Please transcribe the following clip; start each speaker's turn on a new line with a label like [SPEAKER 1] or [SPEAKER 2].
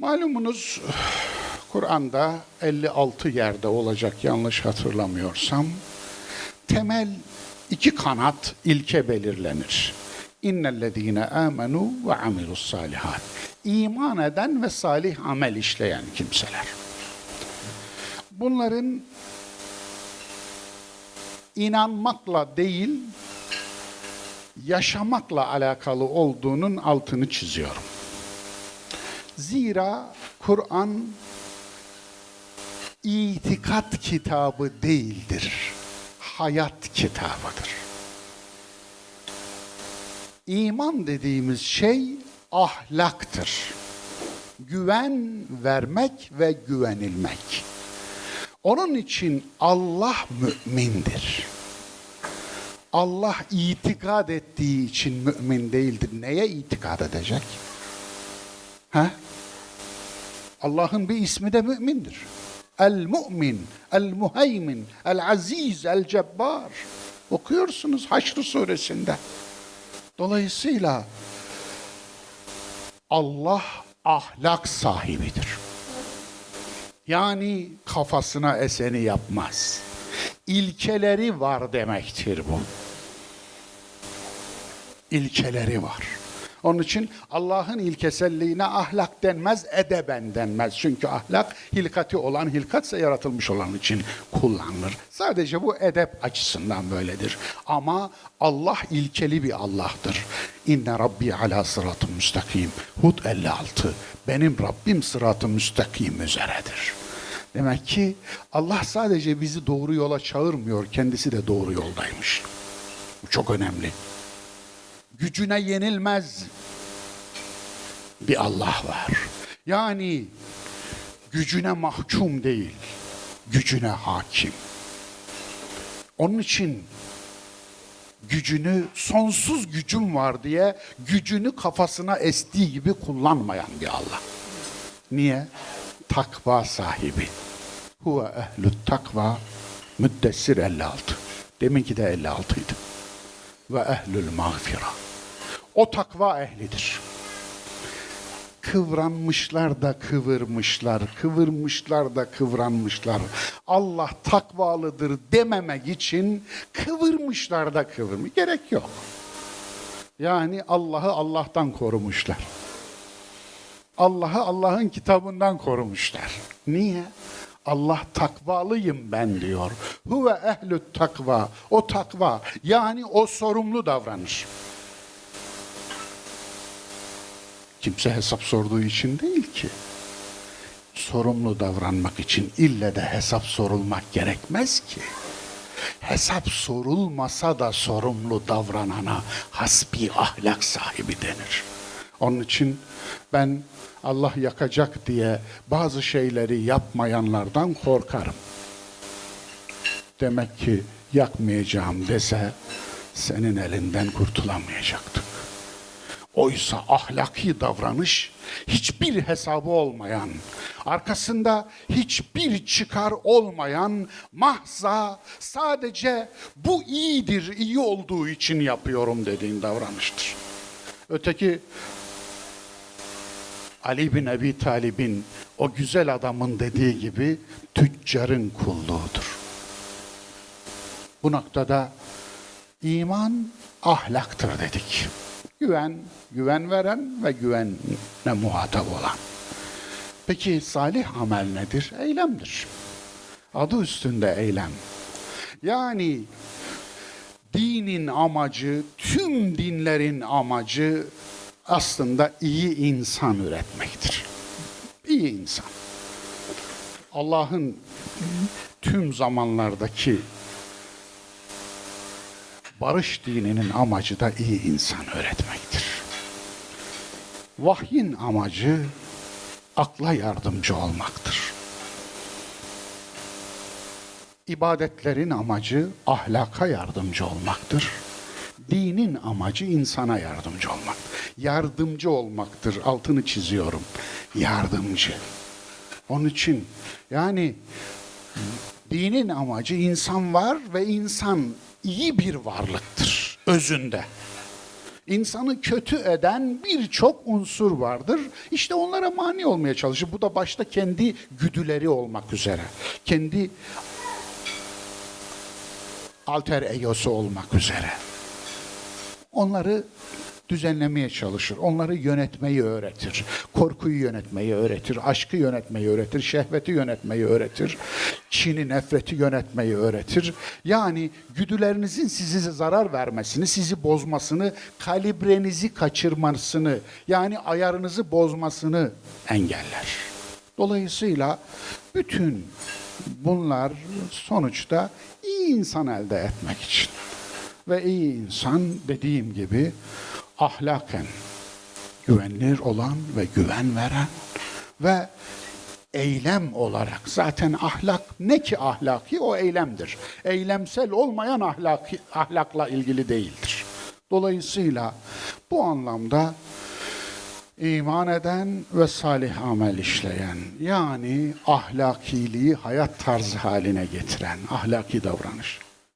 [SPEAKER 1] Malumunuz Kur'an'da 56 yerde olacak yanlış hatırlamıyorsam temel iki kanat ilke belirlenir. İnnellezîne âmenû ve amilus salihat. İman eden ve salih amel işleyen kimseler. Bunların inanmakla değil, yaşamakla alakalı olduğunun altını çiziyorum. Zira Kur'an itikat kitabı değildir. Hayat kitabıdır. İman dediğimiz şey ahlaktır. Güven vermek ve güvenilmek. Onun için Allah mümindir. Allah itikad ettiği için mümin değildir. Neye itikad edecek? Ha? Allah'ın bir ismi de mümindir. El-Mu'min, El-Muheymin, El-Aziz, El-Cebbar. Okuyorsunuz Haşr suresinde. Dolayısıyla Allah ahlak sahibidir. Yani kafasına eseni yapmaz. İlkeleri var demektir bu. İlkeleri var. Onun için Allah'ın ilkeselliğine ahlak denmez, edeben denmez. Çünkü ahlak hilkati olan, hilkatse yaratılmış olan için kullanılır. Sadece bu edep açısından böyledir. Ama Allah ilkeli bir Allah'tır. İnne Rabbi ala sıratı müstakim. Hud 56. Benim Rabbim sıratı müstakim üzeredir. Demek ki Allah sadece bizi doğru yola çağırmıyor, kendisi de doğru yoldaymış. Bu çok önemli gücüne yenilmez bir Allah var. Yani gücüne mahkum değil, gücüne hakim. Onun için gücünü sonsuz gücüm var diye gücünü kafasına estiği gibi kullanmayan bir Allah. Niye? Takva sahibi. Huve ehlü takva müddessir 56. Deminki de 56 idi. Ve ehlül mağfira. O takva ehlidir. Kıvranmışlar da kıvırmışlar, kıvırmışlar da kıvranmışlar. Allah takvalıdır dememek için kıvırmışlar da kıvırmış. Gerek yok. Yani Allah'ı Allah'tan korumuşlar. Allah'ı Allah'ın kitabından korumuşlar. Niye? Allah takvalıyım ben diyor. Huve ehlü takva. O takva yani o sorumlu davranış. Kimse hesap sorduğu için değil ki. Sorumlu davranmak için ille de hesap sorulmak gerekmez ki. Hesap sorulmasa da sorumlu davranana hasbi ahlak sahibi denir. Onun için ben Allah yakacak diye bazı şeyleri yapmayanlardan korkarım. Demek ki yakmayacağım dese senin elinden kurtulamayacaktık. Oysa ahlaki davranış hiçbir hesabı olmayan, arkasında hiçbir çıkar olmayan mahza sadece bu iyidir, iyi olduğu için yapıyorum dediğin davranıştır. Öteki Ali bin Ebi Talib'in o güzel adamın dediği gibi tüccarın kulluğudur. Bu noktada iman ahlaktır dedik. Güven, güven veren ve güvenle muhatap olan. Peki salih amel nedir? Eylemdir. Adı üstünde eylem. Yani dinin amacı, tüm dinlerin amacı aslında iyi insan üretmektir. İyi insan. Allah'ın tüm zamanlardaki barış dininin amacı da iyi insan öğretmektir. Vahyin amacı akla yardımcı olmaktır. İbadetlerin amacı ahlaka yardımcı olmaktır. Dinin amacı insana yardımcı olmak. Yardımcı olmaktır. Altını çiziyorum. Yardımcı. Onun için yani dinin amacı insan var ve insan iyi bir varlıktır özünde. insanı kötü eden birçok unsur vardır. İşte onlara mani olmaya çalışır. Bu da başta kendi güdüleri olmak üzere. Kendi alter egosu olmak üzere. Onları düzenlemeye çalışır. Onları yönetmeyi öğretir. Korkuyu yönetmeyi öğretir. Aşkı yönetmeyi öğretir. Şehveti yönetmeyi öğretir. Çini, nefreti yönetmeyi öğretir. Yani güdülerinizin size zarar vermesini, sizi bozmasını, kalibrenizi kaçırmasını, yani ayarınızı bozmasını engeller. Dolayısıyla bütün bunlar sonuçta iyi insan elde etmek için. Ve iyi insan dediğim gibi ahlaken güvenilir olan ve güven veren ve eylem olarak zaten ahlak ne ki ahlaki o eylemdir. Eylemsel olmayan ahlaki, ahlakla ilgili değildir. Dolayısıyla bu anlamda iman eden ve salih amel işleyen yani ahlakiliği hayat tarzı haline getiren ahlaki davranış.